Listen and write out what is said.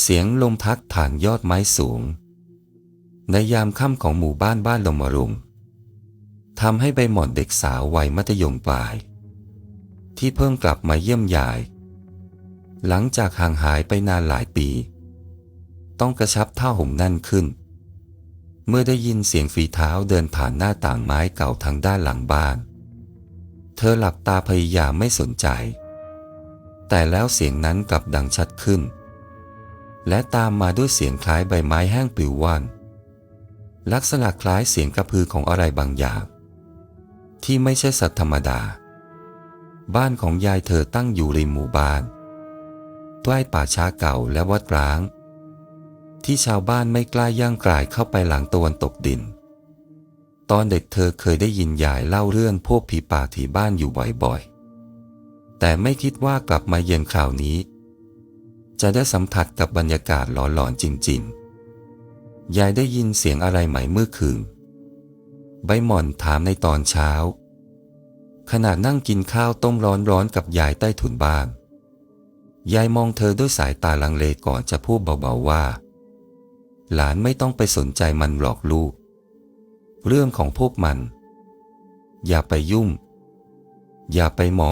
เสียงลมพัดผ่านยอดไม้สูง ในยามค่ำของหมู่บ้านบ้านลมรุงทำให้ใบหมอนเด็กสาววัยมัธยมปลาย ที่เพิ่งกลับมาเยี่ยมยาย หลังจากห่างหายไปนานหลายปี ต้องกระชับท่าห่มนั่นขึ้น เมื่อได้ยินเสียงฝีเท้าเดินผ่านหน้าต่างไม้เก่าทางด้านหลังบ้าน เธอหลับตาพยายามไม่สนใจ แต่แล้วเสียงนั้นกลับดังชัดขึ้น และตามมาด้วยเสียงคล้ายใบไม้แห้งปลิวว่อน ลักษณะคล้ายเสียงกระพือของอะไรบางอย่าง ที่ไม่ใช่สัตว์ธรรมดา บ้านของยายเธอตั้งอยู่ริมหมู่บ้าน ใกล้ป่าช้าเก่าและวัดร้าง ที่ชาวบ้านไม่กล้าย่างกลายเข้าไปหลังตะวันตกดิน ตอนเด็กเธอเคยได้ยินยายเล่าเรื่องพวกผีป่าที่บ้านอยู่บ่อยๆ แต่ไม่คิดว่ากลับมาเย็นคราวนี้ จะได้สัมผัสกับบรรยากาศหลอนๆจริง ๆ ยายได้ยินเสียงอะไรไหมเมื่อคืน ใบหม่อนถามในตอนเช้า ขณะนั่งกินข้าวต้มร้อนๆกับยายใต้ถุนบ้าน ยายมองเธอด้วยสายตาลังเลก่อนจะพูดเบาๆว่า หลานไม่ต้องไปสนใจมันหรอกลูก เรื่องของพวกมัน อย่าไปยุ่ง อย่าไปมอง